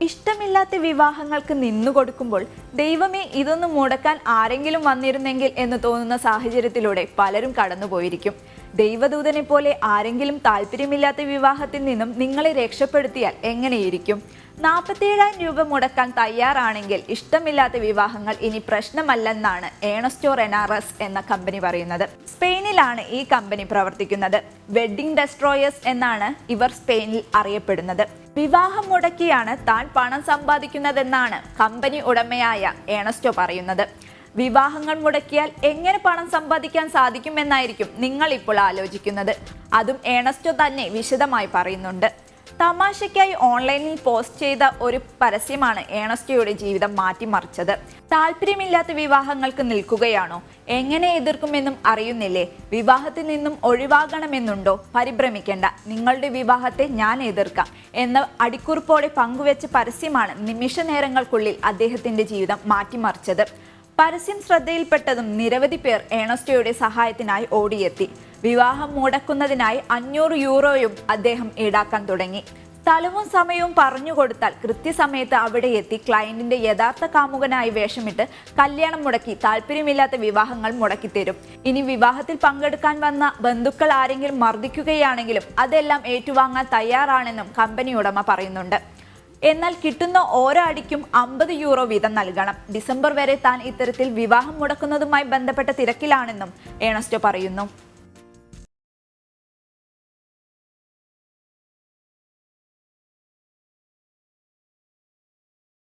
ഇഷ്ടമില്ലാത്ത വിവാഹങ്ങൾക്ക് നിന്നു കൊടുക്കുമ്പോൾ ദൈവമേ ഇതൊന്നും മുടക്കാൻ ആരെങ്കിലും വന്നിരുന്നെങ്കിൽ എന്ന് തോന്നുന്ന സാഹചര്യത്തിലൂടെ പലരും കടന്നുപോയിരിക്കും. ദൈവദൂതനെ പോലെ ആരെങ്കിലും താല്പര്യമില്ലാത്ത വിവാഹത്തിൽ നിന്നും നിങ്ങളെ രക്ഷപ്പെടുത്തിയാൽ എങ്ങനെയിരിക്കും? നാൽപ്പത്തിയേഴായിരം രൂപ മുടക്കാൻ തയ്യാറാണെങ്കിൽ ഇഷ്ടമില്ലാത്ത വിവാഹങ്ങൾ ഇനി പ്രശ്നമല്ലെന്നാണ് ഏണസ്റ്റോ റെനാറസ് എന്ന കമ്പനി പറയുന്നത്. സ്പെയിനിലാണ് ഈ കമ്പനി പ്രവർത്തിക്കുന്നത്. വെഡ്ഡിംഗ് ഡെസ്ട്രോയേഴ്സ് എന്നാണ് ഇവർ സ്പെയിനിൽ അറിയപ്പെടുന്നത്. വിവാഹം മുടക്കിയാണ് താൻ പണം സമ്പാദിക്കുന്നതെന്നാണ് കമ്പനി ഉടമയായ ഏണസ്റ്റോ പറയുന്നത്. വിവാഹങ്ങൾ മുടക്കിയാൽ എങ്ങനെ പണം സമ്പാദിക്കാൻ സാധിക്കുമെന്നായിരിക്കും നിങ്ങൾ ഇപ്പോൾ ആലോചിക്കുന്നത്. അതും ഏണസ്റ്റോ തന്നെ വിശദമായി പറയുന്നുണ്ട്. തമാശയ്ക്കായി ഓൺലൈനിൽ പോസ്റ്റ് ചെയ്ത ഒരു പരസ്യമാണ് ഏണസ്റ്റിയുടെ ജീവിതം മാറ്റിമറിച്ചത്. താല്പര്യമില്ലാത്ത വിവാഹങ്ങൾക്ക് നിൽക്കുകയാണോ? എങ്ങനെ എതിർക്കുമെന്നും അറിയുന്നില്ലേ? വിവാഹത്തിൽ നിന്നും ഒഴിവാകണമെന്നുണ്ടോ? പരിഭ്രമിക്കേണ്ട. നിങ്ങളുടെ വിവാഹത്തെ ഞാൻ എതിർക്കാം എന്ന അടിക്കുറിപ്പോടെ പങ്കുവെച്ച പരസ്യമാണ് നിമിഷ നേരങ്ങൾക്കുള്ളിൽ അദ്ദേഹത്തിന്റെ ജീവിതം മാറ്റിമറിച്ചത്. പരസ്യം ശ്രദ്ധയിൽപ്പെട്ടതും നിരവധി പേർ ഏണസ്റ്റോയുടെ സഹായത്തിനായി ഓടിയെത്തി. വിവാഹം മുടക്കുന്നതിനായി അഞ്ഞൂറ് യൂറോയും അദ്ദേഹം ഈടാക്കാൻ തുടങ്ങി. സ്ഥലവും സമയവും പറഞ്ഞു കൊടുത്താൽ കൃത്യസമയത്ത് അവിടെ എത്തി ക്ലയന്റിന്റെ യഥാർത്ഥ കാമുകനായി വേഷമിട്ട് കല്യാണം മുടക്കി താല്പര്യമില്ലാത്ത വിവാഹങ്ങൾ മുടക്കിത്തരും. ഇനി വിവാഹത്തിൽ പങ്കെടുക്കാൻ വന്ന ബന്ധുക്കൾ ആരെങ്കിലും മർദ്ദിക്കുകയാണെങ്കിലും അതെല്ലാം ഏറ്റുവാങ്ങാൻ തയ്യാറാണെന്നും കമ്പനി ഉടമ പറയുന്നുണ്ട്. എന്നാൽ കിട്ടുന്ന ഓരോ അടിക്കും അമ്പത് യൂറോ വീതം നൽകണം. ഡിസംബർ വരെ താൻ ഇത്തരത്തിൽ വിവാഹം മുടക്കുന്നതുമായി ബന്ധപ്പെട്ട തിരക്കിലാണെന്നും ഏണസ്റ്റോ പറയുന്നു.